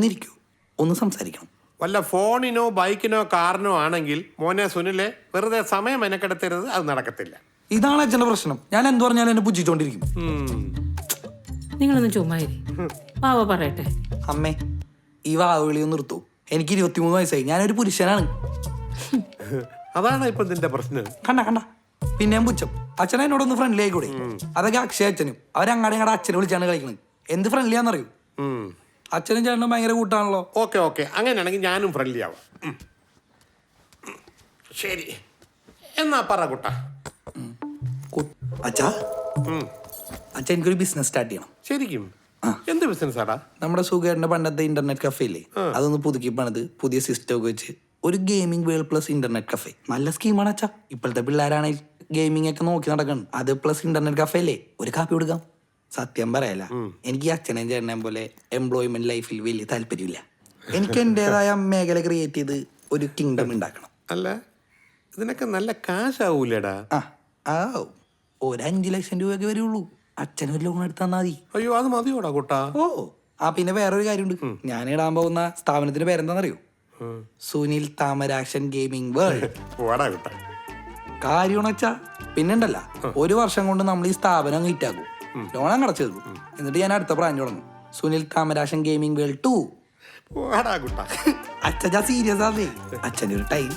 ഒന്നിരിക്കൂ ഒന്ന് സംസാരിക്കണം. വല്ല ഫോണിനോ ബൈക്കിനോ കാറിനോ ആണെങ്കിൽ മോനെ സുനിലെ വെറുതെ സമയം എനക്കെടുത്തരുത് അത് നടക്കത്തില്ല. ഇതാണ് അച്ഛന്റെ പ്രശ്നം. ഞാൻ എന്ത് പറഞ്ഞാലും എന്നെ പുച്ഛിച്ചോണ്ടിരിക്കും. ഉം. നിങ്ങളൊന്ന് ചുമ്മാരി പാവ പറയട്ടെ. അമ്മേ ഈ വാവുകളി ഒന്ന് നിർത്തൂ. എനിക്ക് ഇരുപത്തിമൂന്ന് വയസ്സായി. ഞാനൊരു പുരുഷനാണ്. അതാണ് ഇപ്പൊ നിന്റെ പ്രശ്നം. കണ്ട കണ്ട. പിന്നെയും പുച്ഛം. അച്ഛനെ എന്നോടൊന്ന് ഫ്രണ്ട്ലി ആയിക്കൂടെ? അതൊക്കെ അക്ഷയ അച്ഛനും. അവരങ്ങാടെ അങ്ങടെ അച്ഛനെ വിളിച്ചാണ് കളിക്കുന്നത് എന്ത് ഫ്രണ്ട്ലി ആണെന്നറിയൂ? ഉം. അച്ഛനും ചേട്ടനും ഭയങ്കര കൂട്ടാണല്ലോ. Okay okay. അങ്ങനെയാണെങ്കിൽ ഞാനും ഫ്രണ്ട്ലി ആവാം. ഉം. ശരി. എന്നാ പറ കുട്ട. കു- അച്ഛാ. അച്ഛൻ എനിക്കൊരു ബിസിനസ് സ്റ്റാർട്ട് ചെയ്യണം. ശരിക്കും? എന്ത് ബിസിനസ് ആടാ? നമ്മുടെ സുഖേറിന്റെ പണ്ടത്തെ ഇന്റർനെറ്റ് കഫേ ഇല്ലേ? അതൊന്ന് പുതുക്കി പണിത് പുതിയ സിസ്റ്റം ഒക്കെ വെച്ച് ഒരു gaming world plus internet cafe നല്ല സ്കീമാണ് അച്ഛാ. ഇപ്പോഴത്തെ പിള്ളേരാണെങ്കിൽ ഗെയിമിംഗ് ഒക്കെ നോക്കി നടക്കണം. അത് പ്ലസ് ഇന്റർനെറ്റ് കഫേ അല്ലേ ഒരു കാപ്പി കൊടുക്കാം. സത്യം പറയല. എനിക്ക് ഈ അച്ഛനെയും ചേട്ടനെയും പോലെ എംപ്ലോയ്മെന്റ് ലൈഫിൽ വലിയ താല്പര്യമില്ല. എനിക്ക് എന്റേതായ മേഖല ക്രിയേറ്റ് ചെയ്ത് ഒരു കിങ്ഡം ഉണ്ടാക്കണം. അല്ല ഇതിനൊക്കെ നല്ല കാശാവൂലടാ. ആ ആ ഒരു അഞ്ചു ലക്ഷം രൂപയൊക്കെ വരുള്ളൂ. അച്ഛന് ഒരു ലോൺ എടുത്താൽ മതി. അയ്യോ അത് മതിയോടാ കൂട്ടാ. ഓ ആ പിന്നെ വേറൊരു കാര്യമുണ്ട്. ഞാൻ ഇടാൻ പോകുന്ന സ്ഥാപനത്തിന്റെ പേരെന്താണെന്നറിയോ സുനിൽ താമരാക്ഷൻ ഗെയിമിംഗ് വേൾഡ്. പോടാ കുട്ട. പിന്നെണ്ടല്ല ഒരു വർഷം കൊണ്ട് നമ്മൾ ഈ സ്ഥാപനം ഹിറ്റാക്കും ലോൺ അങ്ങ് അടച്ചു തീർന്നു എന്നിട്ട് ഞാൻ അടുത്ത ബ്രാൻഡ് തുടങ്ങും. Sunil Kamarasan gaming world two പോടാ കുട്ട. അച്ഛൻ സീരിയസ് ആണേ അച്ഛന്റെ ഒരു ടൈം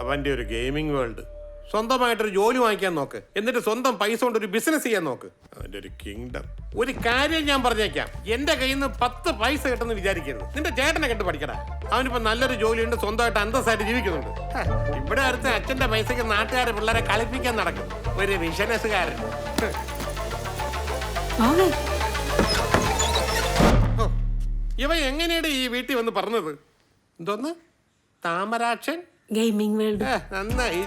അവന്റെ ഒരു ഗെയിമിംഗ് വേൾഡ് സ്വന്തമായിട്ടൊരു ജോലി വാങ്ങിക്കാൻ നോക്ക്. എന്നിട്ട് സ്വന്തം പൈസ കൊണ്ട് ഒരു ബിസിനസ് ചെയ്യാൻ നോക്ക്. അവന്റെ ഒരു കിങ്ഡം ഒരു കാര്യം ഞാൻ പറഞ്ഞേക്കാം. എന്റെ കയ്യിൽ നിന്ന് പത്ത് പൈസ കിട്ടുമെന്ന് വിചാരിക്കരുത്. നിന്റെ ചേട്ടനെ കണ്ട് പഠിക്കടാ. അവനിപ്പോ നല്ലൊരു ജോലി ഉണ്ട് സ്വന്തമായിട്ട് അന്തസ്സായിട്ട് ജീവിക്കുന്നുണ്ട്. ഇവിടെ അടുത്ത് അച്ഛന്റെ പൈസക്ക് നാട്ടുകാരെ പിള്ളേരെ കളിപ്പിക്കാൻ നടക്കും. ഒരു ബിസിനസ്സുകാരൻ ഇവ എങ്ങനെയാണ് ഈ വീട്ടിൽ വന്ന് പറഞ്ഞത്? എന്തോന്ന്? താമരാക്ഷൻ? Gaming world. നന്നായി.